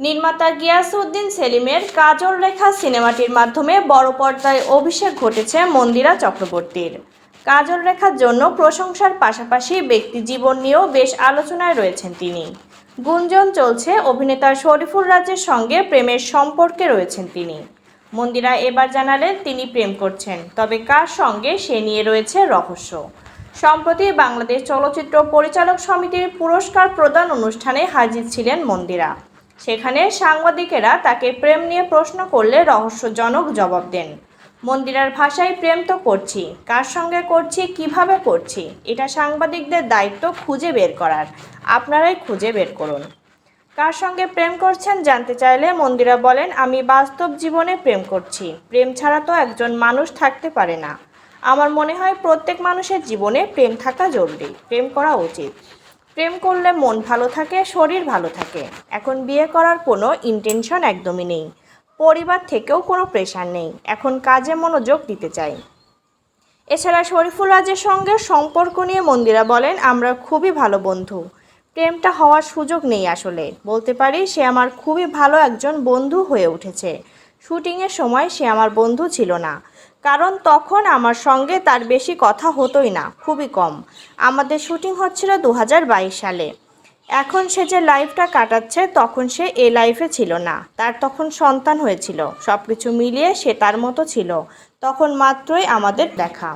নির্মাতা গিয়াসউদ্দিন সেলিমের কাজল রেখা সিনেমাটির মাধ্যমে বড় পর্দায় অভিষেক ঘটেছে মন্দিরা চক্রবর্তীর। কাজল রেখার জন্য প্রশংসার পাশাপাশি ব্যক্তি জীবন নিয়েও বেশ আলোচনায় রয়েছেন তিনি। গুঞ্জন চলছে অভিনেতা শরীফুল রাজের সঙ্গে প্রেমের সম্পর্কে রয়েছেন তিনি। মন্দিরা এবার জানালেন তিনি প্রেম করছেন, তবে কার সঙ্গে সে নিয়ে রয়েছে রহস্য। সম্প্রতি বাংলাদেশ চলচ্চিত্র পরিচালক সমিতির পুরস্কার প্রদান অনুষ্ঠানে হাজির ছিলেন মন্দিরা। সেখানে সাংবাদিকেরা তাকে প্রেম নিয়ে প্রশ্ন করলে রহস্যজনক জবাব দেন। মন্দিরার ভাষায়, প্রেম তো করছি। কার সঙ্গে করছি? কীভাবে করছি? এটা সাংবাদিকদের দায়িত্ব খুঁজে বের করার। আপনারাই খুঁজে বের করুন। কার সঙ্গে প্রেম করছেন জানতে চাইলে মন্দিরা বলেন, আমি বাস্তব জীবনে প্রেম করছি। প্রেম ছাড়া তো একজন মানুষ থাকতে পারে না। আমার মনে হয় প্রত্যেক মানুষের জীবনে প্রেম থাকা জরুরি। প্রেম করা উচিত। প্রেম করলে মন ভালো থাকে, শরীর ভালো থাকে। এখন বিয়ে করার কোনো ইন্টেনশন একদমই নেই। পরিবার থেকেও কোনো প্রেশার নেই। এখন কাজে মনোযোগ দিতে চাই। এছাড়া শরীফুল রাজের সঙ্গে সম্পর্ক নিয়ে মন্দিরা বলেন, আমরা খুবই ভালো বন্ধু। প্রেমটা হওয়ার সুযোগ নেই আসলে। বলতে পারি, সে আমার খুবই ভালো একজন বন্ধু হয়ে উঠেছে। শুটিংয়ের সময় সে আমার বন্ধু ছিল না। কারণ তখন আমার সঙ্গে তার বেশি কথা হতোই না, খুবই কম। আমাদের শুটিং হচ্ছিল দু হাজার বাইশ সালে। এখন সে যে লাইফটা কাটাচ্ছে, তখন সে এ লাইফে ছিল না। তার তখন সন্তান হয়েছিল সব কিছু মিলিয়ে সে তার মতো ছিল। তখন মাত্রই আমাদের দেখা।